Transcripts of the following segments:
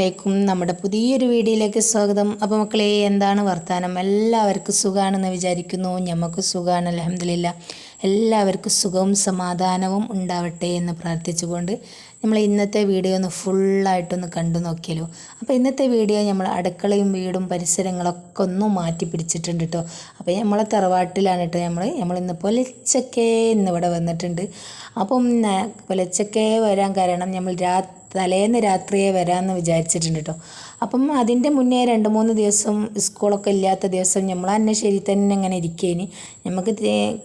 അസ്സാം വലൈക്കും നമ്മുടെ പുതിയൊരു വീഡിയോയിലേക്ക് സ്വാഗതം. അപ്പോൾ മക്കളെ എന്താണ് വർത്തമാനം എല്ലാവർക്കും സുഖമാണെന്ന് വിചാരിക്കുന്നു. ഞമ്മക്ക് സുഖമാണ് അലഹമില്ല എല്ലാവർക്കും സുഖവും സമാധാനവും ഉണ്ടാവട്ടെ എന്ന് പ്രാർത്ഥിച്ചുകൊണ്ട് നമ്മൾ ഇന്നത്തെ വീഡിയോ ഒന്ന് ഫുള്ളായിട്ടൊന്ന് കണ്ടു നോക്കിയല്ലോ. അപ്പോൾ ഇന്നത്തെ വീഡിയോ നമ്മൾ അടുക്കളയും വീടും പരിസരങ്ങളൊക്കെ ഒന്ന് മാറ്റി പിടിച്ചിട്ടുണ്ട് കേട്ടോ അപ്പോൾ നമ്മളെ തറവാട്ടിലാണ് കേട്ടോ നമ്മൾ നമ്മൾ ഇന്ന് പൊലച്ചക്കേ ഇന്നിവിടെ വന്നിട്ടുണ്ട്. അപ്പം പൊലച്ചക്കേ വരാൻ കാരണം നമ്മൾ രാത്രി തലേന്ന് രാത്രിയെ വരാമെന്ന് വിചാരിച്ചിട്ടുണ്ട് കേട്ടോ അപ്പം അതിന്റെ മുന്നേ രണ്ട് മൂന്ന് ദിവസം സ്കൂളൊക്കെ ഇല്ലാത്ത ദിവസം നമ്മൾ അന്നശ്ശേരി തന്നെ ഇങ്ങനെ ഇരിക്കേനി. നമുക്ക്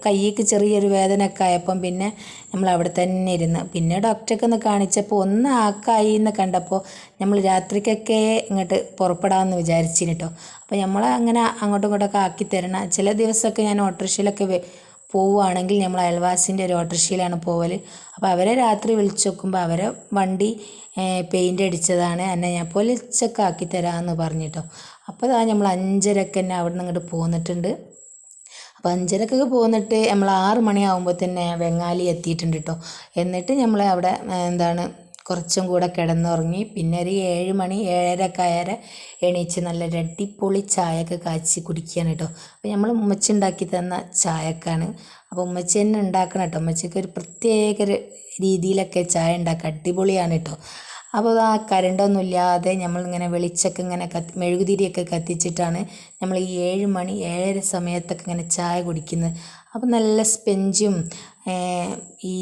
കയ്യേക്ക് ചെറിയൊരു വേദനയൊക്കെ ആയപ്പം പിന്നെ നമ്മൾ അവിടെ തന്നെ ഇരുന്ന്. പിന്നെ ഡോക്ടറൊക്കെ ഒന്ന് കാണിച്ചപ്പോൾ ഒന്ന് ആക്കായി എന്ന് കണ്ടപ്പോൾ നമ്മൾ രാത്രിക്കൊക്കെ ഇങ്ങോട്ട് പുറപ്പെടാമെന്ന് വിചാരിച്ചിന് കേട്ടോ അപ്പോൾ നമ്മൾ അങ്ങനെ അങ്ങോട്ടും ഇങ്ങോട്ടൊക്കെ ആക്കി തരണം. ചില ദിവസമൊക്കെ ഞാൻ ഓട്ടോറിക്ഷയിലൊക്കെ പോവുകയാണെങ്കിൽ നമ്മൾ അയൽവാസിന്റെ ഒരു ഓട്ടോറിക്ഷയിലാണ് പോവൽ. അപ്പോൾ അവരെ രാത്രി വിളിച്ച് നോക്കുമ്പോൾ അവരെ വണ്ടി പെയിന്റ് അടിച്ചതാണ്. എന്നെ ഞാൻ പൊലിച്ചക്കാക്കി തരാമെന്ന് പറഞ്ഞിട്ടോ. അപ്പോൾ അതാ നമ്മൾ അഞ്ചരക്ക് തന്നെ അവിടെ നിന്ന് ഇങ്ങോട്ട് പോന്നിട്ടുണ്ട്. അപ്പോൾ അഞ്ചരക്കൊക്കെ പോന്നിട്ട് നമ്മൾ ആറ് മണിയാകുമ്പോൾ തന്നെ വെങ്ങാലി എത്തിയിട്ടുണ്ട് കേട്ടോ. എന്നിട്ട് നമ്മൾ അവിടെ എന്താണ് കുറച്ചും കൂടെ കിടന്നുറങ്ങി. പിന്നെ ഒരു ഏഴ് മണി ഏഴരക്കെ ആയാൽ എണീച്ച് നല്ല അടിപൊളി ചായയൊക്കെ കാച്ചി കുടിക്കുകയാണ് കേട്ടോ. അപ്പോൾ നമ്മൾ ഉമ്മച്ചി ഉണ്ടാക്കി തന്ന ചായക്കാണ് അപ്പോൾ ഉമ്മച്ചി തന്നെ ഉണ്ടാക്കണം കേട്ടോ. ഉമ്മച്ചിക്ക് ഒരു പ്രത്യേക രീതിയിലൊക്കെ ചായ ഉണ്ടാക്കുക അടിപൊളിയാണ് കേട്ടോ. അപ്പോൾ ആ കരണ്ടൊന്നും ഇല്ലാതെ നമ്മളിങ്ങനെ വെളിച്ചൊക്കെ ഇങ്ങനെ കത്തി മെഴുകുതിരിയൊക്കെ കത്തിച്ചിട്ടാണ് നമ്മൾ ഈ ഏഴ് മണി ഏഴര സമയത്തൊക്കെ ഇങ്ങനെ ചായ കുടിക്കുന്നത്. അപ്പോൾ നല്ല സ്പെഞ്ചും ഈ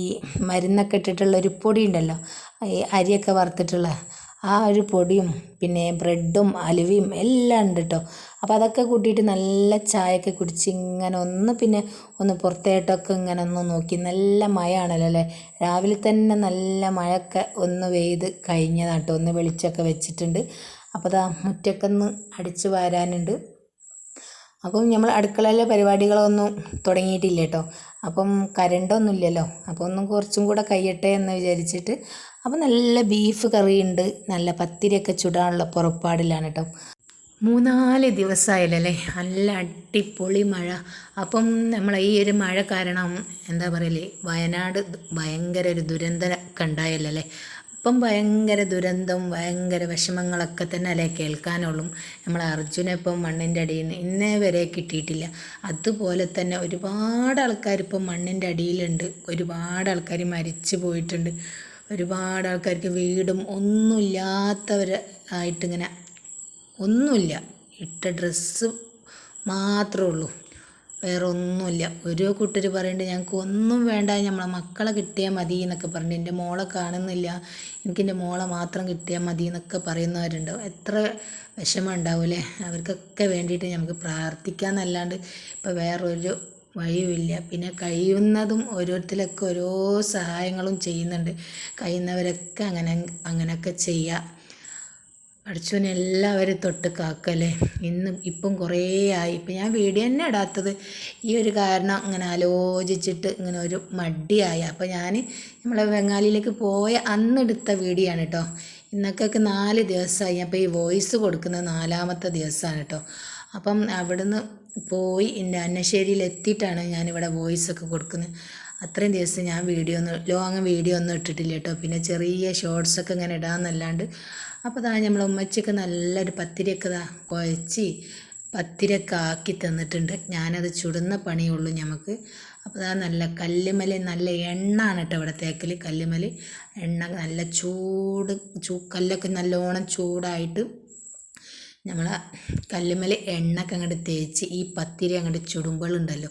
മരുന്നൊക്കെ ഇട്ടിട്ടുള്ള ഒരു പൊടി ഉണ്ടല്ലോ. ഈ അരിയൊക്കെ വറുത്തിട്ടുള്ള ആ ഒരു പൊടിയും പിന്നെ ബ്രെഡും അലുവയും എല്ലാം ഉണ്ട് കേട്ടോ അപ്പോൾ അതൊക്കെ കൂട്ടിയിട്ട് നല്ല ചായയൊക്കെ കുടിച്ച് ഇങ്ങനെ ഒന്ന് പിന്നെ ഒന്ന് പുറത്തേട്ടൊക്കെ ഇങ്ങനെ ഒന്ന് നോക്കി. നല്ല മഴയാണല്ലോ അല്ലേ? രാവിലെ തന്നെ നല്ല മഴയൊക്കെ ഒന്ന് പെയ്ത് കഴിഞ്ഞതാണ് കേട്ടോ ഒന്ന് വെളിച്ചമൊക്കെ വെച്ചിട്ടുണ്ട്. അപ്പോൾ അതാ മുറ്റൊക്കെ ഒന്ന് അടിച്ച് വാരാനുണ്ട്. അപ്പം നമ്മൾ അടുക്കളയിലെ പരിപാടികളൊന്നും തുടങ്ങിയിട്ടില്ല കേട്ടോ അപ്പം കരണ്ടൊന്നും ഇല്ലല്ലോ അപ്പോൾ ഒന്നും കുറച്ചും കൂടെ കഴിയട്ടെ എന്ന് വിചാരിച്ചിട്ട് അപ്പം നല്ല ബീഫ് കറിയുണ്ട്. നല്ല പത്തിരിയൊക്കെ ചുടാനുള്ള പുറപ്പാടിലാണ് കേട്ടോ മൂന്നാൽ ദിവസമായില്ലല്ലേ നല്ല അടിപൊളി മഴ. അപ്പം നമ്മൾ ഈ ഒരു മഴ കാരണം എന്താ പറയലേ? വയനാട് ഭയങ്കര ഒരു ദുരന്തമൊക്കെ ഉണ്ടായല്ലേ അപ്പം ഭയങ്കര ദുരന്തം ഭയങ്കര വിഷമങ്ങളൊക്കെ തന്നെ അല്ലേ കേൾക്കാനുള്ളൂ. നമ്മൾ അർജുന ഇപ്പം മണ്ണിന്റെ അടിയിൽ നിന്ന് ഇന്നേ വരെ കിട്ടിയിട്ടില്ല. അതുപോലെ തന്നെ ഒരുപാട് ആൾക്കാർ ഇപ്പം മണ്ണിന്റെ അടിയിലുണ്ട്. ഒരുപാട് ആൾക്കാർ മരിച്ചു പോയിട്ടുണ്ട്. ഒരുപാട് ആൾക്കാർക്ക് വീടും ഒന്നുമില്ലാത്തവർ ആയിട്ടിങ്ങനെ ഒന്നുമില്ല. ഇട്ട ഡ്രസ്സ് മാത്രമേ ഉള്ളൂ. വേറെ ഒന്നുമില്ല. ഓരോ കൂട്ടർ പറയുന്നുണ്ട് ഞങ്ങൾക്ക് ഒന്നും വേണ്ട നമ്മളെ മക്കളെ കിട്ടിയാൽ മതി എന്നൊക്കെ പറഞ്ഞു. എന്റെ മോളെ കാണുന്നില്ല. എനിക്ക് എന്റെ മോളെ മാത്രം കിട്ടിയാൽ മതി എന്നൊക്കെ പറയുന്നവരുണ്ടാവും എത്ര വിഷമം ഉണ്ടാവില്ലേ? അവർക്കൊക്കെ വേണ്ടിയിട്ട് നമുക്ക് പ്രാർത്ഥിക്കാമെന്നല്ലാണ്ട് ഇപ്പോൾ വേറൊരു വഴിയുമില്ല. പിന്നെ കഴിയുന്നതും ഓരോരുത്തരൊക്കെ ഓരോ സഹായങ്ങളും ചെയ്യുന്നുണ്ട്. കഴിയുന്നവരൊക്കെ അങ്ങനെ അങ്ങനെയൊക്കെ ചെയ്യുക പഠിച്ചവനെ എല്ലാവരും തൊട്ട് കാക്കല്ലേ. ഇന്നും ഇപ്പം കുറേ ആയി. ഇപ്പം ഞാൻ വീഡിയോ തന്നെ ഇടാത്തത്. ഈ ഒരു കാരണം അങ്ങനെ ആലോചിച്ചിട്ട് ഇങ്ങനെ ഒരു മടിയായി. അപ്പോൾ ഞാൻ നമ്മളെ ബംഗാളിയിലേക്ക് പോയ അന്ന് എടുത്ത വീഡിയോ ആണ് കേട്ടോ. ഇന്നൊക്കെ നാല് ദിവസമായി. അപ്പോൾ ഈ വോയിസ് കൊടുക്കുന്നത് നാലാമത്തെ ദിവസമാണ് കേട്ടോ. അപ്പം അവിടുന്ന് പോയി എന്റെ അന്നശ്ശേരിയിൽ എത്തിയിട്ടാണ് ഞാനിവിടെ വോയിസ് ഒക്കെ കൊടുക്കുന്നത്. അത്രയും ദിവസം ഞാൻ വീഡിയോ ഒന്നും ലോങ് വീഡിയോ ഒന്നും ഇട്ടിട്ടില്ല കേട്ടോ. പിന്നെ ചെറിയ ഷോർട്സ് ഒക്കെ ഇങ്ങനെ ഇടാമെന്നല്ലാണ്ട് അപ്പോൾ ദാ നമ്മൾ ഉമ്മച്ചൊക്കെ നല്ലൊരു പത്തിരിയൊക്കെ താ കുഴച്ച് പത്തിരിയൊക്കെ ആക്കി തന്നിട്ടുണ്ട്. ഞാനത് ചുടുന്ന പണിയുള്ളൂ നമുക്ക് അപ്പോൾ അതാ നല്ല കല്ലുമല നല്ല എണ്ണയാണ് കേട്ടോ ഇവിടെ തേക്കൽ കല്ലുമല എണ്ണ നല്ല ചൂട് ചൂ കല്ലൊക്കെ നല്ലോണം ചൂടായിട്ട് നമ്മൾ കല്ലുമ്മൽ എണ്ണയൊക്കെ അങ്ങോട്ട് തേച്ച് ഈ പത്തിരി അങ്ങോട്ട് ചുടുമ്പോഴുണ്ടല്ലോ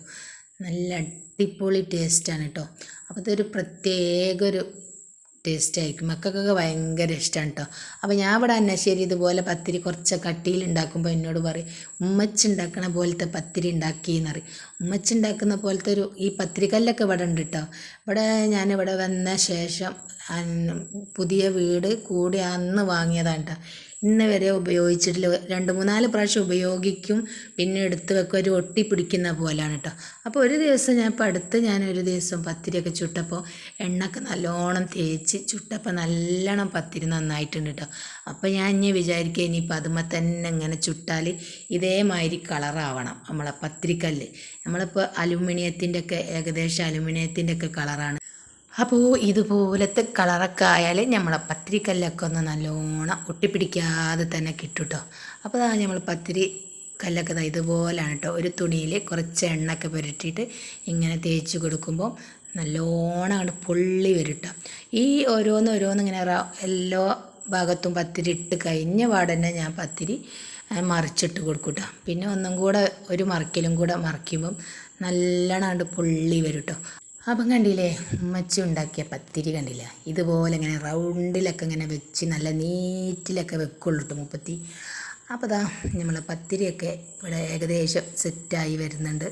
നല്ല അടിപൊളി ടേസ്റ്റാണ് കേട്ടോ അപ്പോൾ ഇതൊരു പ്രത്യേക ഒരു ടേസ്റ്റ് ആയിരിക്കും മക്കൾക്കൊക്കെ ഭയങ്കര ഇഷ്ടമാണ് കേട്ടോ അപ്പോൾ ഞാൻ ഇവിടെ അന്നശ്ശേരി ഇതുപോലെ പത്തിരി കുറച്ച് കട്ടിയിൽ ഉണ്ടാക്കുമ്പോൾ എന്നോട് പറയും ഉമ്മച്ചുണ്ടാക്കണ പോലത്തെ പത്തിരി ഉണ്ടാക്കിയെന്നറിയും ഉമ്മച്ചി ഉണ്ടാക്കുന്ന പോലത്തെ ഒരു ഈ പത്തിരിക്കല്ലൊക്കെ ഇവിടെ ഉണ്ട് കേട്ടോ ഇവിടെ ഞാനിവിടെ വന്ന ശേഷം പുതിയ വീട് കൂടി അന്ന് വാങ്ങിയതാണ് കേട്ടോ ഇന്ന് വരെ ഉപയോഗിച്ചിട്ടില്ല. രണ്ട് മൂന്നാൽ പ്രാവശ്യം ഉപയോഗിക്കും പിന്നെ എടുത്ത് വെക്കും. ഒരു ഒട്ടി പിടിക്കുന്ന പോലെയാണ് കേട്ടോ അപ്പോൾ ഒരു ദിവസം ഞാൻ ഇപ്പോൾ അടുത്ത് ഞാൻ ഒരു ദിവസം പത്തിരിയൊക്കെ ചുട്ടപ്പോൾ എണ്ണക്ക് നല്ലോണം തേച്ച് ചുട്ടപ്പോൾ നല്ലോണം പത്തിരി നന്നായിട്ടുണ്ട് കേട്ടോ അപ്പോൾ ഞാൻ ഇനി വിചാരിക്കുക ഇനിയിപ്പോൾ അതുമ്മ തന്നെ ഇങ്ങനെ ചുട്ടാൽ ഇതേമാതിരി കളറാവണം. നമ്മളെ പത്തിരിക്കല്ല്. നമ്മളിപ്പോൾ അലുമിനിയത്തിന്റെ ഒക്കെ ഏകദേശം അലുമിനിയത്തിന്റെ ഒക്കെ കളറാണ് അപ്പോൾ ഇതുപോലത്തെ കളറൊക്കെ ആയാൽ നമ്മളെ പത്തിരിക്കല്ലൊക്കെ ഒന്ന് നല്ലോണം ഒട്ടിപ്പിടിക്കാതെ തന്നെ കിട്ടും കേട്ടോ അപ്പോൾ അതാണ് നമ്മൾ പത്തിരി കല്ലൊക്കെ ഇതുപോലെയാണ് കേട്ടോ ഒരു തുണിയിൽ കുറച്ച് എണ്ണയൊക്കെ പുരട്ടിയിട്ട് ഇങ്ങനെ തേച്ച് കൊടുക്കുമ്പോൾ നല്ലോണം അങ്ങോട്ട് പൊള്ളി വരും കേട്ടോ ഈ ഓരോന്ന് ഓരോന്ന് ഇങ്ങനെ എല്ലാ ഭാഗത്തും പത്തിരി ഇട്ട് കഴിഞ്ഞ പാടന്നെ ഞാൻ പത്തിരി മറിച്ചിട്ട് കൊടുക്കും കേട്ടോ പിന്നെ ഒന്നും കൂടെ ഒരു മറിക്കലും കൂടെ മറിക്കുമ്പം നല്ലോണം അങ്ങോട്ട് പൊള്ളി വരും കേട്ടോ അപ്പം കണ്ടില്ലേ? ഉമ്മച്ചി ഉണ്ടാക്കിയ പത്തിരി കണ്ടില്ല? ഇതുപോലെ ഇങ്ങനെ റൗണ്ടിലൊക്കെ ഇങ്ങനെ വെച്ച് നല്ല നീറ്റിലൊക്കെ വെക്കുള്ളൂ കേട്ടോ മുപ്പത്തി. അപ്പോൾ ദാ നമ്മൾ പത്തിരിയൊക്കെ ഇവിടെ ഏകദേശം സെറ്റായി വരുന്നുണ്ട്.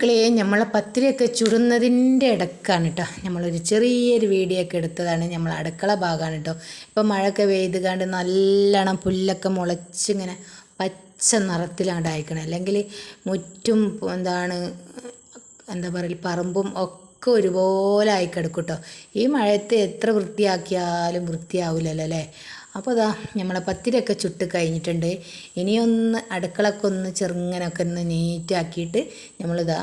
മക്കളെ നമ്മളെ പത്തിരിയൊക്കെ ചുടുന്നതിന്റെ ഇടക്കാണ് കേട്ടോ നമ്മളൊരു ചെറിയൊരു വീഡിയോ ഒക്കെ എടുത്തതാണ്. നമ്മൾ അടുക്കള ഭാഗമാണ് കേട്ടോ ഇപ്പം മഴയൊക്കെ പെയ്ത് കണ്ട് നല്ലോണം പുല്ലൊക്കെ മുളച്ചിങ്ങനെ പച്ച നിറത്തിലാണ് അയക്കണം അല്ലെങ്കിൽ മുറ്റും എന്താണ് എന്താ പറയുക പറമ്പും ഒക്കെ ഒരുപോലെ ആയി കിടക്കും കേട്ടോ ഈ മഴയത്ത് എത്ര വൃത്തിയാക്കിയാലും വൃത്തിയാവില്ലല്ലോ അല്ലേ? അപ്പോൾ ഇതാ നമ്മളെ പത്തിരിയൊക്കെ ചുട്ട് കഴിഞ്ഞിട്ടുണ്ട്. ഇനിയൊന്ന് അടുക്കളൊക്കെ ഒന്ന് ചെറുങ്ങനൊക്കെ ഒന്ന് നീറ്റാക്കിയിട്ട് നമ്മളിതാ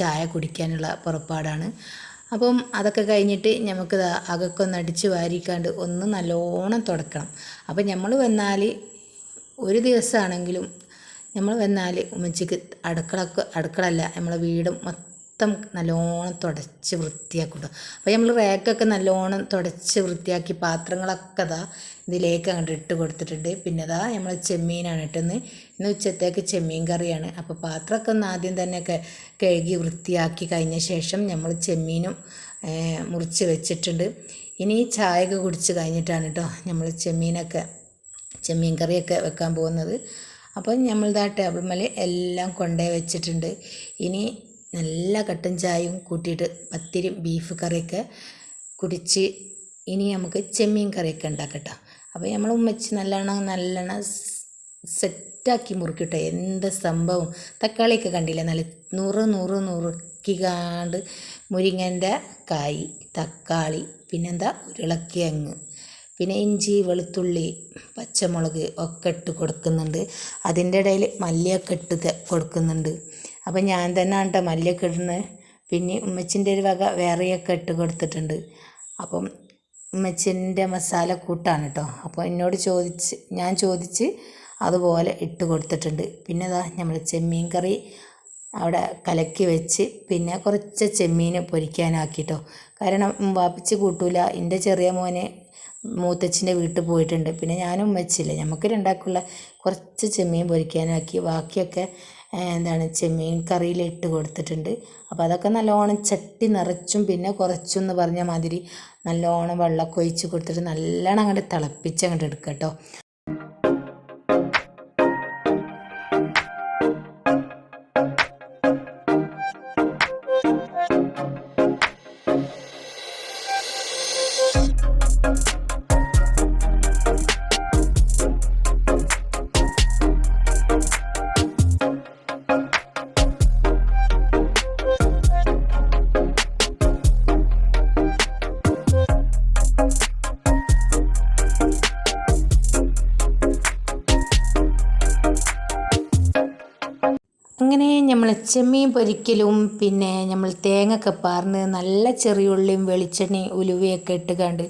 ചായ കുടിക്കാനുള്ള പുറപ്പാടാണ്. അപ്പം അതൊക്കെ കഴിഞ്ഞിട്ട് നമുക്കിതാ അകൊക്കെ ഒന്ന് അടിച്ച് വാരിക്കാണ്ട് ഒന്ന് നല്ലോണം തുടക്കണം. അപ്പം നമ്മൾ വന്നാൽ ഒരു ദിവസമാണെങ്കിലും നമ്മൾ വന്നാൽ ഉമ്മച്ചിക്ക് അടുക്കളക്ക് അടുക്കളല്ല നമ്മളെ വീടും മൊത്തം നല്ലോണം തുടച്ച് വൃത്തിയാക്കും കേട്ടോ അപ്പോൾ നമ്മൾ റേക്കൊക്കെ നല്ലോണം തുടച്ച് വൃത്തിയാക്കി പാത്രങ്ങളൊക്കെ അതാ ഇതിലേക്ക് അങ്ങോട്ട് ഇട്ട് കൊടുത്തിട്ടുണ്ട്. പിന്നെ അതാ നമ്മൾ ചെമ്മീനാണ് ഇട്ടെന്ന് ഇന്ന് ഉച്ചത്തേക്ക് ചെമ്മീൻ കറിയാണ്. അപ്പോൾ പാത്രമൊക്കെ ഒന്ന് ആദ്യം തന്നെ കഴുകി വൃത്തിയാക്കി കഴിഞ്ഞ ശേഷം നമ്മൾ ചെമ്മീനും മുറിച്ച് വെച്ചിട്ടുണ്ട്. ഇനി ചായയൊക്കെ കുടിച്ച് കഴിഞ്ഞിട്ടാണ് കേട്ടോ നമ്മൾ ചെമ്മീനൊക്കെ ചെമ്മീൻ കറിയൊക്കെ വെക്കാൻ പോകുന്നത്. അപ്പോൾ നമ്മളിതാ ടേബിൾ മേലെ എല്ലാം കൊണ്ടേ വെച്ചിട്ടുണ്ട്. ഇനി നല്ല കട്ടൻ ചായയും കൂട്ടിയിട്ട് പത്തിരി ബീഫ് കറിയൊക്കെ കുടിച്ച് ഇനി നമുക്ക് ചെമ്മീൻ കറിയൊക്കെ ഉണ്ടാക്കട്ടോ. അപ്പോൾ നമ്മൾ ഉമ്മച്ച് നല്ലോണം നല്ലോണം സെറ്റാക്കി മുറുക്കിട്ടോ. എന്ത് സംഭവം? തക്കാളിയൊക്കെ കണ്ടില്ല? നല്ല നൂറ് നൂറ് നുറുക്കിക്കാണ്ട് മുരിങ്ങന്റെ കായ് തക്കാളി പിന്നെന്താ? ഉരുളക്കിഴങ്ങ് പിന്നെ ഇഞ്ചി വെളുത്തുള്ളി പച്ചമുളക് ഒക്കെ ഇട്ട് കൊടുക്കുന്നുണ്ട്. അതിന്റെ ഇടയിൽ മല്ലിയൊക്കെ ഇട്ട് കൊടുക്കുന്നുണ്ട്. അപ്പം ഞാൻ തന്നെയാണ് കേട്ടോ മല്ലിയൊക്കെ ഇടുന്നത്. പിന്നെ ഉമ്മച്ചിന്റെ ഒരു വക വേറെയൊക്കെ ഇട്ട് കൊടുത്തിട്ടുണ്ട്. അപ്പം ഉമ്മച്ചിന്റെ മസാല കൂട്ടാണ് കേട്ടോ അപ്പോൾ എന്നോട് ചോദിച്ച് ഞാൻ ചോദിച്ച് അതുപോലെ ഇട്ട് കൊടുത്തിട്ടുണ്ട്. പിന്നെ ഇതാ നമ്മൾ ചെമ്മീൻ കറി അവിടെ കലക്കി വെച്ച് പിന്നെ കുറച്ച് ചെമ്മീൻ പൊരിക്കാനാക്കിട്ടോ കാരണം വാപ്പിച്ച് കൂട്ടൂല. എന്റെ ചെറിയ മോനെ മൂത്തച്ഛന്റെ വീട്ടിൽ പോയിട്ടുണ്ട്. പിന്നെ ഞാനും വെച്ചില്ല നമുക്ക് രണ്ടാക്കുള്ള കുറച്ച് ചെമ്മീൻ പൊരിക്കാനാക്കി. ബാക്കിയൊക്കെ എന്താണ് ചെമ്മീൻ കറിയിൽ ഇട്ട് കൊടുത്തിട്ടുണ്ട്. അപ്പോൾ അതൊക്കെ നല്ലോണം ചട്ടി നിറച്ചും പിന്നെ കുറച്ചും എന്ന് പറഞ്ഞ മാതിരി നല്ലോണം വെള്ളമൊക്കെ ഒഴിച്ച് കൊടുത്തിട്ട് നല്ലോണം അങ്ങോട്ട് തിളപ്പിച്ച് അങ്ങോട്ട് എടുക്കുക കേട്ടോ. ചെമ്മീൻ പൊരിക്കലും പിന്നെ നമ്മൾ തേങ്ങയൊക്കെ പാർന്ന് നല്ല ചെറിയ ഉള്ളിയും വെളിച്ചെണ്ണയും ഉലുവയൊക്കെ ഇട്ട് കണ്ട്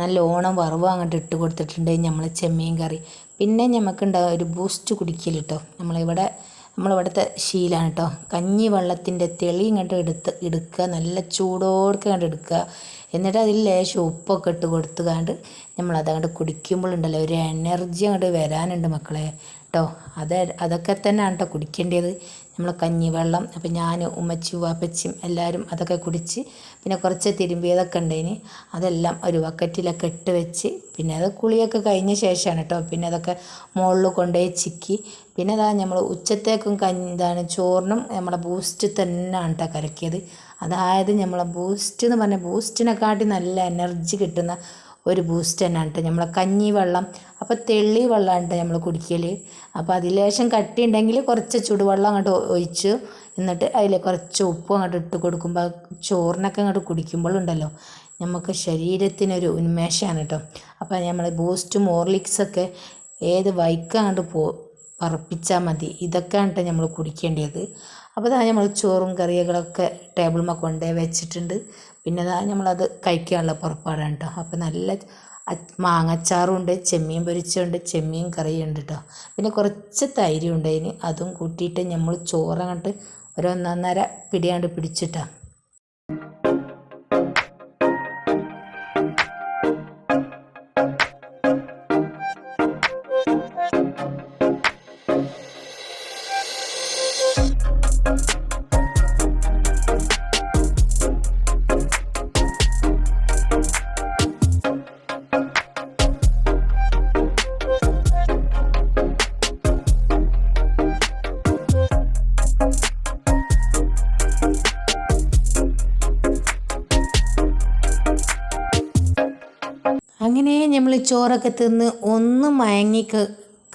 നല്ല ഓണം വറവ് അങ്ങോട്ട് ഇട്ട് കൊടുത്തിട്ടുണ്ട് നമ്മൾ ചെമ്മീൻ കറി. പിന്നെ നമുക്കുണ്ടാകും ഒരു ബൂസ്റ്റ് കുടിക്കൽ കേട്ടോ നമ്മളിവിടെ നമ്മളിവിടുത്തെ ശീലമാണ് കേട്ടോ കഞ്ഞി വെള്ളത്തിന്റെ തെളി ഇങ്ങോട്ട് എടുത്ത് എടുക്കുക. നല്ല ചൂടോടൊക്കെ കണ്ട് എടുക്കുക. എന്നിട്ട് അതിൽ ലേശം ഉപ്പൊക്കെ ഇട്ട് കൊടുത്തുകൊണ്ട് നമ്മളത് അങ്ങോട്ട് കുടിക്കുമ്പോഴുണ്ടല്ലോ ഒരു എനർജി അങ്ങോട്ട് വരാനുണ്ട് മക്കളെ. കേട്ടോ അത് അതൊക്കെ തന്നെയാണ് കേട്ടോ കുടിക്കേണ്ടത്. നമ്മൾ കഞ്ഞിവെള്ളം അപ്പം ഞാൻ ഉമ്മച്ചി വാപ്പച്ചിയും എല്ലാവരും അതൊക്കെ കുടിച്ച് പിന്നെ കുറച്ച് തിരുമ്പിയതൊക്കെ ഉണ്ടതിന് അതെല്ലാം ഒരു ബക്കറ്റിലൊക്കെ ഇട്ട് വെച്ച് പിന്നെ അത് കുളിയൊക്കെ കഴിഞ്ഞ ശേഷമാണ് കേട്ടോ. പിന്നെ അതൊക്കെ മുകളിൽ കൊണ്ടുപോയി ചിക്കി. പിന്നെ അതാ നമ്മൾ ഉച്ചത്തേക്കും കഞ്ഞി ഇതാണ് ചോറിനും നമ്മളെ ബൂസ്റ്റ് തന്നെയാണ് കേട്ടോ കലക്കിയത്. അതായത് നമ്മളെ ബൂസ്റ്റ് എന്ന് പറഞ്ഞാൽ ബൂസ്റ്റിനെക്കാട്ടി നല്ല എനർജി കിട്ടുന്ന ഒരു ബൂസ്റ്റ് തന്നെയാണ് കേട്ടോ നമ്മളെ കഞ്ഞി വെള്ളം അപ്പോൾ തെള്ളി വെള്ളമാണ് കേട്ടോ നമ്മൾ കുടിക്കൽ അപ്പോൾ അതിൽ ലേശം കട്ടി ഉണ്ടെങ്കിൽ കുറച്ച് ചുടുവെള്ളം അങ്ങോട്ട് ഒഴിച്ച്. എന്നിട്ട് അതിൽ കുറച്ച് ഉപ്പും അങ്ങോട്ട് ഇട്ട് കൊടുക്കുമ്പോൾ ചോറിനൊക്കെ അങ്ങോട്ട് കുടിക്കുമ്പോഴുണ്ടല്ലോ നമുക്ക് ശരീരത്തിനൊരു ഉന്മേഷമാണ് കേട്ടോ അപ്പോൾ നമ്മൾ ബൂസ്റ്റും ഓർലിക്സൊക്കെ ഏത് വൈക്ക് അങ്ങോട്ട് പോ പറപ്പിച്ചാൽ മതി. ഇതൊക്കെയാണ് കേട്ടോ നമ്മൾ കുടിക്കേണ്ടത്. അപ്പോൾ ഇതാ നമ്മൾ ചോറും കറികളൊക്കെ ടേബിളുമ്മ കൊണ്ടേ വെച്ചിട്ടുണ്ട്. പിന്നെ ഇതാ നമ്മളത് കഴിക്കാനുള്ള പുറപ്പാടാണ് കേട്ടോ അപ്പോൾ നല്ല മാങ്ങച്ചാറും ഉണ്ട് ചെമ്മീൻ പൊരിച്ചുണ്ട് ചെമ്മീൻ കറിയുണ്ട് കേട്ടോ പിന്നെ കുറച്ച് തൈരും ഉണ്ട് അതിന്. അതും കൂട്ടിയിട്ട് നമ്മൾ ചോറങ്ങോട്ട് ഒരു ഒന്നൊന്നര പിടിയാണ്ട് പിടിച്ചിട്ടാ. ചോറൊക്കെ തിന്ന് ഒന്ന് മയങ്ങി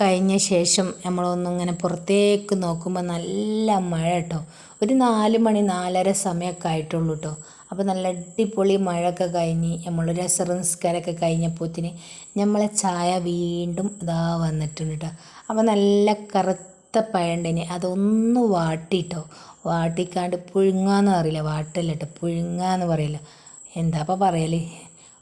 കഴിഞ്ഞ ശേഷം നമ്മളൊന്നിങ്ങനെ പുറത്തേക്ക് നോക്കുമ്പോൾ നല്ല മഴ കേട്ടോ ഒരു നാല് മണി നാലര സമയമൊക്കെ ആയിട്ടുള്ളൂ കേട്ടോ അപ്പോൾ നല്ല അടിപൊളി മഴയൊക്കെ കഴിഞ്ഞ് നമ്മളൊരു അസർ നിസ്കാരമൊക്കെ കഴിഞ്ഞപ്പോത്തിന് നമ്മളെ ചായ വീണ്ടും ഇതാ വന്നിട്ടുണ്ട് കേട്ടോ അപ്പോൾ നല്ല കറുത്ത പഴണ്ടിന് അതൊന്ന് വാട്ടിട്ടോ വാട്ടിക്കാണ്ട് പുഴുങ്ങാന്ന് അറിയില്ല വാട്ടല്ല കേട്ടോ പുഴുങ്ങാന്ന് പറയില്ല. എന്താ അപ്പോൾ പറയൽ?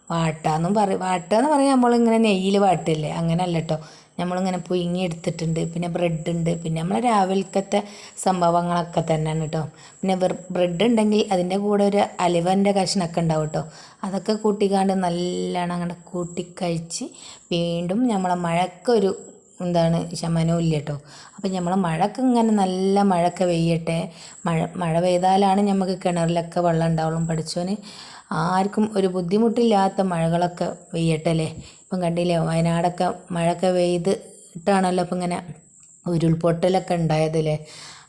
വാട്ടാന്നും പറയും വാട്ടാന്ന് പറയാൻ നമ്മളിങ്ങനെ നെയ്യിൽ വാട്ടില്ലേ? അങ്ങനെയല്ല കേട്ടോ നമ്മളിങ്ങനെ പുഴുങ്ങി എടുത്തിട്ടുണ്ട്. പിന്നെ ബ്രെഡ് ഉണ്ട് പിന്നെ നമ്മളെ രാവിലത്തെ സംഭവങ്ങളൊക്കെ തന്നെയാണ് കേട്ടോ പിന്നെ ബ്രെഡ് ഉണ്ടെങ്കിൽ അതിന്റെ കൂടെ ഒരു അലിവന്റെ കഷ്ണമൊക്കെ ഉണ്ടാവും കേട്ടോ അതൊക്കെ കൂട്ടിക്കാണ്ട് നല്ലോണം അങ്ങനെ കൂട്ടിക്കഴിച്ച് വീണ്ടും നമ്മളെ മഴക്കൊരു എന്താണ് ശമനവും ഇല്ല കേട്ടോ അപ്പം നമ്മൾ മഴക്ക് ഇങ്ങനെ നല്ല മഴയൊക്കെ പെയ്യട്ടെ. മഴ മഴ പെയ്താലാണ് നമുക്ക് കിണറിലൊക്കെ വെള്ളം ഉണ്ടാവുള്ളൂ. പഠിച്ചോന് ആർക്കും ഒരു ബുദ്ധിമുട്ടില്ലാത്ത മഴകളൊക്കെ പെയ്യട്ടല്ലേ? ഇപ്പം കണ്ടില്ലേ വയനാടൊക്കെ മഴയൊക്കെ പെയ്തിട്ടാണല്ലോ ഇപ്പം ഇങ്ങനെ ഉരുൾപൊട്ടലൊക്കെ ഉണ്ടായതല്ലേ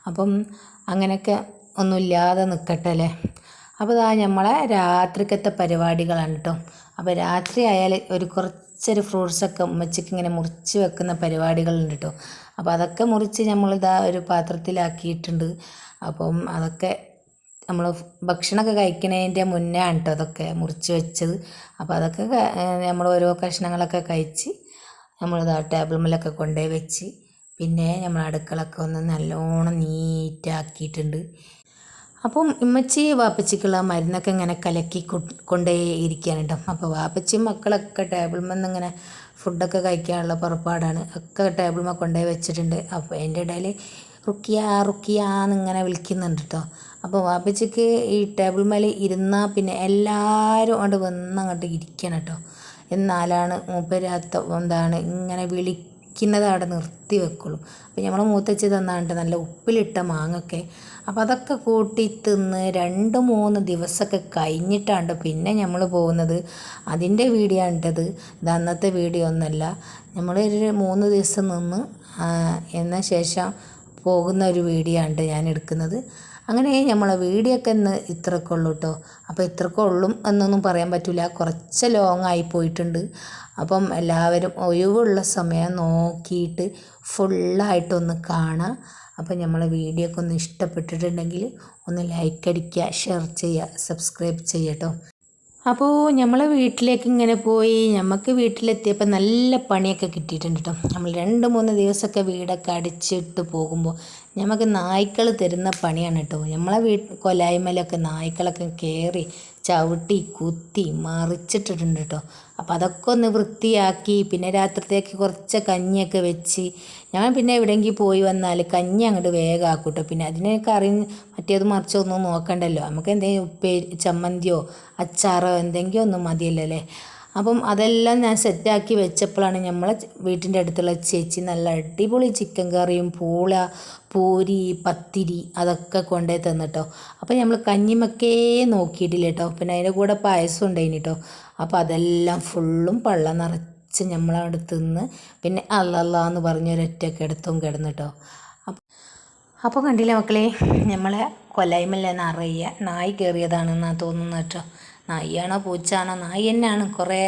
അപ്പം അങ്ങനെയൊക്കെ ഒന്നുമില്ലാതെ നിൽക്കട്ടെ അല്ലേ അപ്പോൾ ഇതാ നമ്മളെ രാത്രിക്കത്തെ പരിപാടികളാണ് കേട്ടോ. അപ്പോൾ രാത്രി ആയാൽ ഒരു കുറച്ചൊരു ഫ്രൂട്ട്സൊക്കെ ഉമ്മച്ചയ്ക്ക് ഇങ്ങനെ മുറിച്ച് വെക്കുന്ന പരിപാടികളുണ്ട് കേട്ടോ. അപ്പോൾ അതൊക്കെ മുറിച്ച് നമ്മളിതാ ഒരു പാത്രത്തിലാക്കിയിട്ടുണ്ട്. അപ്പം അതൊക്കെ നമ്മൾ ഭക്ഷണമൊക്കെ കഴിക്കുന്നതിന്റെ മുന്നേ ആണ് കേട്ടോ അതൊക്കെ മുറിച്ച് വെച്ചത്. അപ്പോൾ അതൊക്കെ നമ്മൾ ഓരോ കഷ്ണങ്ങളൊക്കെ കഴിച്ച് നമ്മൾ ടേബിൾ മേലൊക്കെ കൊണ്ടുപോയി വെച്ച് പിന്നെ നമ്മൾ അടുക്കളൊക്കെ ഒന്ന് നല്ലോണം നീറ്റാക്കിയിട്ടുണ്ട്. അപ്പം ഇമ്മച്ചി വാപ്പച്ചിക്കുള്ള മരുന്നൊക്കെ ഇങ്ങനെ കലക്കി കൊണ്ടേ ഇരിക്കുകയാണ് കേട്ടോ അപ്പോൾ വാപ്പച്ചി മക്കളൊക്കെ ടേബിൾ നിന്ന് ഇങ്ങനെ ഫുഡൊക്കെ കഴിക്കാനുള്ള പുറപ്പാടാണ്. ഒക്കെ ടേബിൾ മേൽ കൊണ്ടുപോയി വെച്ചിട്ടുണ്ട്. അപ്പോൾ അതിന്റെ ഇടയിൽ റുക്കിയ റുക്കിയ എന്നിങ്ങനെ വിളിക്കുന്നുണ്ട് കേട്ടോ അപ്പോൾ വാപ്പച്ചിക്ക് ഈ ടേബിൾ മേലെ ഇരുന്നാൽ പിന്നെ എല്ലാവരും അങ്ങോട്ട് വന്ന് അങ്ങോട്ട് ഇരിക്കണം കേട്ടോ എന്നാലാണ് മൂപ്പരാത്ത എന്താണ് ഇങ്ങനെ വിളിക്കുന്നത് അവിടെ നിർത്തി വെക്കുള്ളൂ. അപ്പോൾ നമ്മൾ മൂത്തച്ച് തന്നാണ്ട് നല്ല ഉപ്പിലിട്ട മാങ്ങൊക്കെ. അപ്പോൾ അതൊക്കെ കൂട്ടി തിന്ന് രണ്ട് മൂന്ന് ദിവസമൊക്കെ കഴിഞ്ഞിട്ടാണ് പിന്നെ നമ്മൾ പോകുന്നത് അതിന്റെ വീഡിയോ ഉണ്ടത് ഇത് അന്നത്തെ വീഡിയോ ഒന്നല്ല. നമ്മൾ മൂന്ന് ദിവസം നിന്ന് എന്ന ശേഷം പോകുന്ന ഒരു വീഡിയോ ആണ് ഞാൻ എടുക്കുന്നത്. അങ്ങനെ നമ്മളെ വീഡിയോ ഒക്കെ ഇന്ന് ഇത്രയൊക്കെ കേട്ടോ അപ്പോൾ ഇത്രയൊക്കെ ഉള്ളും എന്നൊന്നും പറയാൻ പറ്റില്ല കുറച്ച് ലോങ് ആയി പോയിട്ടുണ്ട്. അപ്പം എല്ലാവരും ഒഴിവുള്ള സമയം നോക്കിയിട്ട് ഫുള്ളായിട്ടൊന്ന് കാണാം. അപ്പം നമ്മളെ വീഡിയോ ഒക്കെ ഒന്ന് ഇഷ്ടപ്പെട്ടിട്ടുണ്ടെങ്കിൽ ഒന്ന് ലൈക്ക് അടിക്കുക ഷെയർ ചെയ്യുക സബ്സ്ക്രൈബ് ചെയ്യട്ടോ അപ്പോൾ നമ്മളെ വീട്ടിലേക്ക് ഇങ്ങനെ പോയി നമുക്ക് വീട്ടിലെത്തിയപ്പോൾ നല്ല പണിയൊക്കെ കിട്ടിയിട്ടുണ്ട് കേട്ടോ നമ്മൾ രണ്ട് മൂന്ന് ദിവസമൊക്കെ വീടൊക്കെ അടിച്ചിട്ട് പോകുമ്പോൾ നമുക്ക് നായ്ക്കൾ തരുന്ന പണിയാണ് കേട്ടോ നമ്മളെ വീട്ട് കൊലായ്മലൊക്കെ നായ്ക്കളൊക്കെ കയറി ചവിട്ടി കുത്തി മറിച്ചിട്ടിട്ടുണ്ട് കേട്ടോ അപ്പോൾ അതൊക്കെ ഒന്ന് വൃത്തിയാക്കി പിന്നെ രാത്രിത്തേക്ക് കുറച്ച് കഞ്ഞിയൊക്കെ വെച്ച്. ഞാൻ പിന്നെ എവിടെയെങ്കിൽ പോയി വന്നാൽ കഞ്ഞി അങ്ങോട്ട് വേഗം ആക്കൂട്ടോ പിന്നെ അതിനെ കറി മറ്റേത് മറിച്ചോ ഒന്നും നോക്കണ്ടല്ലോ. നമുക്ക് എന്തെങ്കിലും ഉപ്പേ ചമ്മന്തിയോ അച്ചാറോ എന്തെങ്കിലും ഒന്നും മതിയല്ലോ അപ്പം അതെല്ലാം ഞാൻ സെറ്റാക്കി വെച്ചപ്പോഴാണ് നമ്മളെ വീട്ടിന്റെ അടുത്തുള്ള ചേച്ചി നല്ല അടിപൊളി ചിക്കൻ കറിയും പൂള പൂരി പത്തിരി അതൊക്കെ കൊണ്ടുപോയി തന്നിട്ടോ. അപ്പോൾ നമ്മൾ കഞ്ഞിമക്കേ നോക്കിയിട്ടില്ല കേട്ടോ പിന്നെ അതിന്റെ കൂടെ പായസം ഉണ്ടായിന് കേട്ടോ അപ്പോൾ അതെല്ലാം ഫുള്ളും പള്ള നിറച്ച് നമ്മളവിടെ നിന്ന് പിന്നെ അല്ലല്ല എന്ന് പറഞ്ഞൊരൊറ്റ എടുത്തും കിടന്നിട്ടോ. അപ്പോൾ കണ്ടില്ലേ മക്കളെ നമ്മളെ കൊലായ്മല്ല നിറയെ നായി കയറിയതാണെന്നാണ് തോന്നുന്നത് കേട്ടോ. നായിയാണോ പൂച്ചാണോ നായി തന്നെയാണ്. കുറേ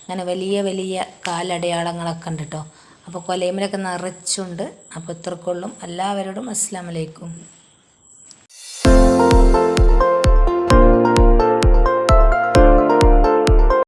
അങ്ങനെ വലിയ വലിയ കാലടയാളങ്ങളൊക്കെ ഉണ്ട് കേട്ടോ. അപ്പോൾ കൊലയിമലൊക്കെ നിറച്ചുണ്ട്. അപ്പോൾ ഇത്രക്കൊള്ളും എല്ലാവരോടും അസ്സാം വലൈക്കും